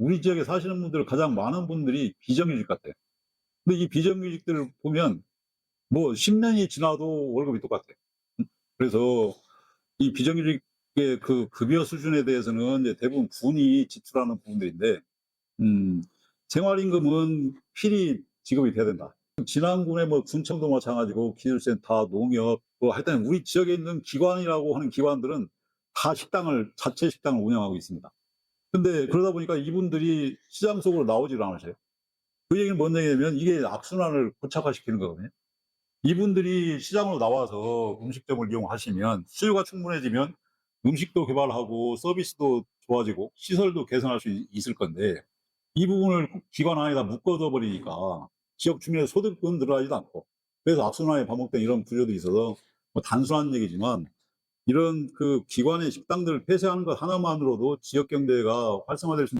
우리 지역에 사시는 분들 가장 많은 분들이 비정규직 같아요. 근데 이 비정규직들을 보면 뭐 10년이 지나도 월급이 똑같아요. 음, 그래서 이 비정규직의 그 급여 수준에 대해서는 대부분 군이 지출하는 부분들인데, 음, 생활임금은 필히 지급이 돼야 된다. 진안군의 뭐 군청도 마찬가지고 기술센터, 농협, 뭐 하여튼 우리 지역에 있는 기관이라고 하는 기관들은 다 식당을 자체 식당을 운영하고 있습니다. 근데 그러다 보니까 이분들이 시장 속으로 나오질 않으세요. 그 얘기는 뭔 얘기냐면 이게 악순환을 고착화시키는 거거든요. 이분들이 시장으로 나와서 음식점을 이용하시면 수요가 충분해지면 음식도 개발하고 서비스도 좋아지고 시설도 개선할 수 있- 있을 건데 이 부분을 꼭 기관 안에다 묶어둬 버리니까 지역 주민의 소득은 늘어나지도 않고 그래서 악순환이 반복된 이런 구조도 있어서 뭐 단순한 얘기지만 이런 그 기관의 식당들을 폐쇄하는 것 하나만으로도 지역 경제가 활성화될 수